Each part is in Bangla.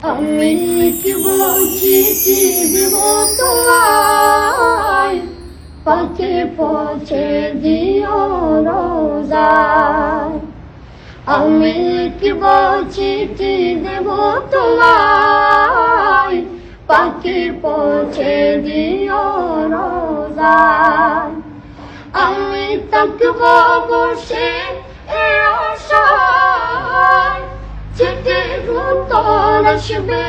আমি কি বলছি দেব তোমায় পাখি পৌঁছে দিও রোজায় আমি কি বলছি দেব তোমায় পাখি পৌঁছে দিও রোজায় আমি থাকব বসে আসবে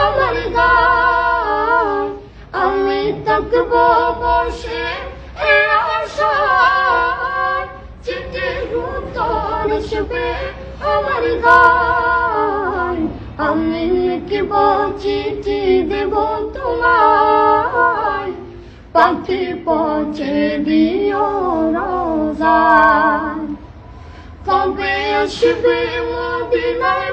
আমার গায় আমি থাকব বসে যেতে উত্তর আসবে আমার গায় আমি কি চিঠি, দেব তোমায়। পাখি পৌঁছে দিও রোজায় কবে আসবে মদিনায়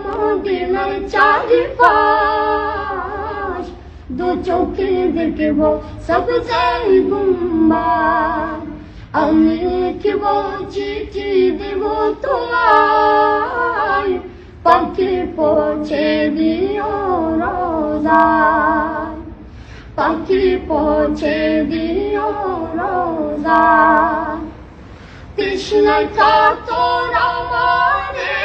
ঘুরব মদিনার চারিপাশ। দু চোখে দেখব সবসে গুম্বাদ আমি লিখব চিঠি দেব তোমায়। পাখি পৌঁছে দিও রোজায় পাখি পৌঁছে দিও রোজায় কৃষ্ণায় কাতর আমারে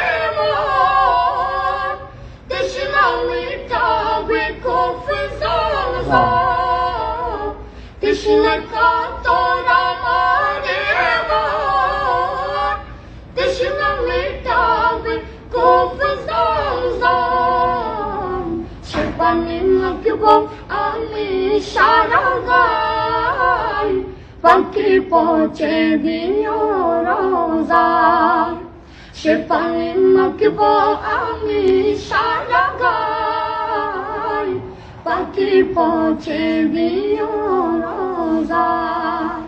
মন কৃষ্ণ মিটাবে খুব সে পানি মাখব আমি সারা গাই। পাখি পৌঁছে দিও রোজায় Rosa.